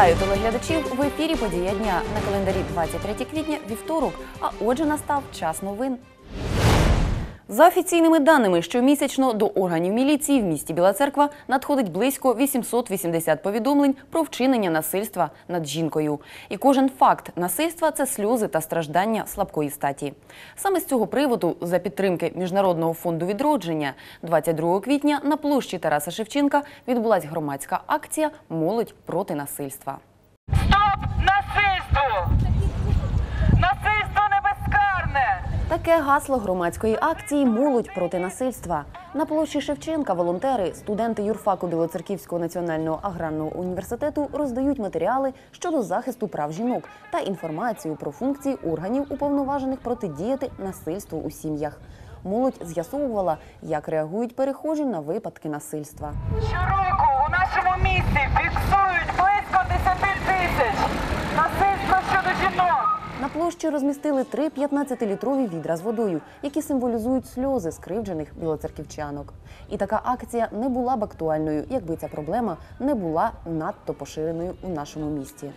Вітаю телеглядачів в ефірі Подія дня на календарі 23 квітня, вівторок. А отже, настав час новин. За офіційними даними, щомісячно до органів міліції в місті Біла Церква надходить близько 880 повідомлень про вчинення насильства над жінкою. І кожен факт насильства це сльози та страждання слабкої статі. Саме з цього приводу, за підтримки Міжнародного фонду відродження, 22 квітня на площі Тараса Шевченка відбулась громадська акція Молодь проти насильства. Стоп насильству! Насильство не безкарне! Таке гасло громадської акції Молодь проти насильства. На площі Шевченка волонтери, студенти юрфаку Білоцерківського національного аграрного університету роздають матеріали щодо захисту прав жінок та інформацію про функції органів, уповноважених протидіяти насильству у сім'ях. Молодь з'ясовувала, як реагують перехожі на випадки насильства. Щороку у нашому місті фіксують близько 10 тисяч насильства щодо жінок. На площі розмістили три 15-літрові відра з водою, які символізують сльози скривджених білоцерківчанок. І така акція не була б актуальною, якби ця проблема не була надто поширеною у нашому місті.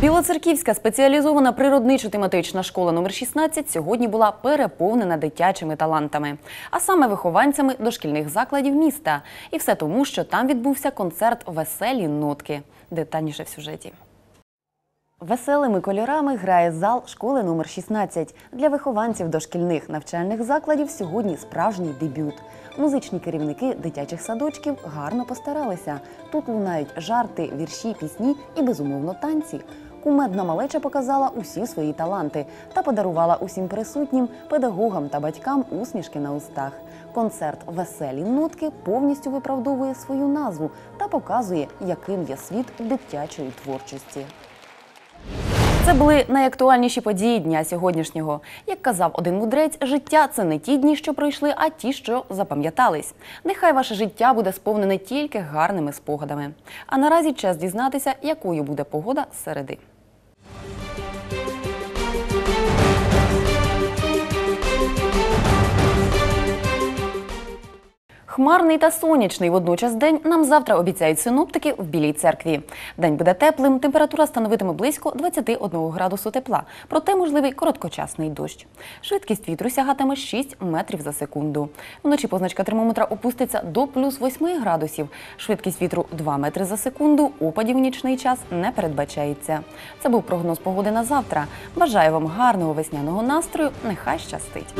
Білоцерківська спеціалізована природничо-тематична школа номер 16 сьогодні була переповнена дитячими талантами, а саме вихованцями дошкільних закладів міста. І все тому, що там відбувся концерт Веселі нотки. Детальніше в сюжеті. Веселими кольорами грає зал школи номер 16. Для вихованців дошкільних навчальних закладів сьогодні справжній дебют. Музичні керівники дитячих садочків гарно постаралися. Тут лунають жарти, вірші, пісні і безумовно танці. Кумедна малеча показала усі свої таланти та подарувала усім присутнім педагогам та батькам усмішки на устах. Концерт Веселі нотки повністю виправдовує свою назву та показує, яким є світ дитячої творчості. Це були найактуальніші події дня сьогоднішнього. Як казав один мудрець, життя це не ті дні, що пройшли, а ті, що запам'ятались. Нехай ваше життя буде сповнене тільки гарними спогадами. А наразі час дізнатися, якою буде погода середи. Хмарний та сонячний водночас день нам завтра обіцяють синоптики в Білій церкві. День буде теплим, температура становитиме близько 21 градусу тепла, проте можливий короткочасний дощ. Швидкість вітру сягатиме 6 метрів за секунду. Вночі позначка термометра опуститься до плюс 8 градусів. Швидкість вітру 2 метри за секунду. Опадів у нічний час не передбачається. Це був прогноз погоди на завтра. Бажаю вам гарного весняного настрою. Нехай щастить.